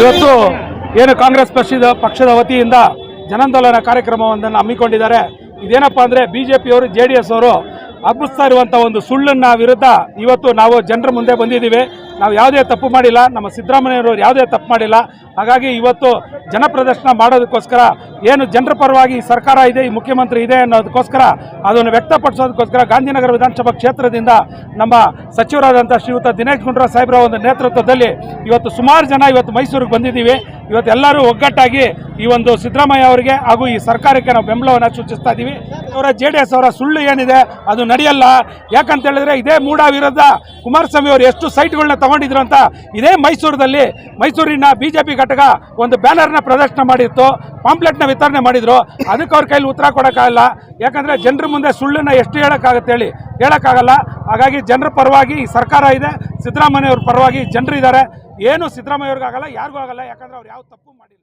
ಇವತ್ತು ಏನು ಕಾಂಗ್ರೆಸ್ ಪಕ್ಷದ ಪಕ್ಷದ ವತಿಯಿಂದ ಜನಾಂದೋಲನ ಕಾರ್ಯಕ್ರಮವೊಂದನ್ನು ಹಮ್ಮಿಕೊಂಡಿದ್ದಾರೆ. ಇದೇನಪ್ಪ ಅಂದರೆ ಬಿ ಜೆ ಪಿಯವರು ಜೆ ಡಿ ಎಸ್ ಅವರು ಹಬ್ಬಿಸ್ತಾ ಇರುವಂಥ ಒಂದು ಸುಳ್ಳನ್ನ ವಿರುದ್ಧ ಇವತ್ತು ನಾವು ಜನರ ಮುಂದೆ ಬಂದಿದ್ದೀವಿ. ನಾವು ಯಾವುದೇ ತಪ್ಪು ಮಾಡಿಲ್ಲ. ನಮ್ಮ ಸಿದ್ದರಾಮಯ್ಯವರು ಯಾವುದೇ ತಪ್ಪು ಮಾಡಿಲ್ಲ. ಹಾಗಾಗಿ ಇವತ್ತು ಜನಪ್ರದರ್ಶನ ಮಾಡೋದಕ್ಕೋಸ್ಕರ ಏನು ಜನರ ಪರವಾಗಿ ಸರ್ಕಾರ ಇದೆ, ಈ ಮುಖ್ಯಮಂತ್ರಿ ಇದೆ ಅನ್ನೋದಕ್ಕೋಸ್ಕರ, ಅದನ್ನು ವ್ಯಕ್ತಪಡಿಸೋದಕ್ಕೋಸ್ಕರ ಗಾಂಧಿನಗರ ವಿಧಾನಸಭಾ ಕ್ಷೇತ್ರದಿಂದ ನಮ್ಮ ಸಚಿವರಾದಂಥ ಶ್ರೀಯುತ ದಿನೇಶ್ ಗುಂಡೂರಾವ್ ಸಾಹೇಬ್ರ ಒಂದು ನೇತೃತ್ವದಲ್ಲಿ ಇವತ್ತು ಸುಮಾರು ಜನ ಇವತ್ತು ಮೈಸೂರಿಗೆ ಬಂದಿದ್ದೀವಿ. ಇವತ್ತು ಎಲ್ಲರೂ ಒಗ್ಗಟ್ಟಾಗಿ ಈ ಒಂದು ಸಿದ್ದರಾಮಯ್ಯ ಅವರಿಗೆ ಹಾಗೂ ಈ ಸರ್ಕಾರಕ್ಕೆ ನಾವು ಬೆಂಬಲವನ್ನು ಸೂಚಿಸ್ತಾ ಇದ್ದೀವಿ. ಅವರ ಜೆ ಡಿ ಎಸ್ ಅವರ ಸುಳ್ಳು ಏನಿದೆ ಅದು ನಡೆಯಲ್ಲ. ಯಾಕಂತ ಹೇಳಿದ್ರೆ ಇದೇ ಮೂಡ ವಿರುದ್ಧ ಕುಮಾರಸ್ವಾಮಿ ಅವರು ಎಷ್ಟು ಸೈಟ್ಗಳನ್ನ ತಗೊಂಡಿದ್ರು ಅಂತ ಇದೇ ಮೈಸೂರಿನಲ್ಲಿ ಮೈಸೂರಿನ ಬಿ ಜೆ ಪಿ ಘಟಕ ಒಂದು ಬ್ಯಾನರ್ನ ಪ್ರದರ್ಶನ ಮಾಡಿತ್ತು, ಪಾಂಪ್ಲೆಟ್ನ ವಿತರಣೆ ಮಾಡಿದ್ರು. ಅದಕ್ಕೆ ಅವ್ರ ಕೈಲಿ ಉತ್ತರ ಕೊಡೋಕ್ಕಾಗಲ್ಲ. ಯಾಕಂದರೆ ಜನರ ಮುಂದೆ ಸುಳ್ಳನ್ನು ಎಷ್ಟು ಹೇಳೋಕ್ಕಾಗತ್ತೆ ಹೇಳಿ, ಹೇಳೋಕ್ಕಾಗಲ್ಲ. ಹಾಗಾಗಿ ಜನರ ಪರವಾಗಿ ಸರ್ಕಾರ ಇದೆ, ಸಿದ್ದರಾಮಯ್ಯ ಅವ್ರ ಪರವಾಗಿ ಜನರಿದ್ದಾರೆ. ಏನು ಸಿದ್ದರಾಮಯ್ಯ ಅವ್ರಿಗಾಗಲ್ಲ, ಯಾರಿಗೂ ಆಗಲ್ಲ. ಯಾಕಂದ್ರೆ ಅವ್ರು ಯಾವ ತಪ್ಪು ಮಾಡಿಲ್ಲ.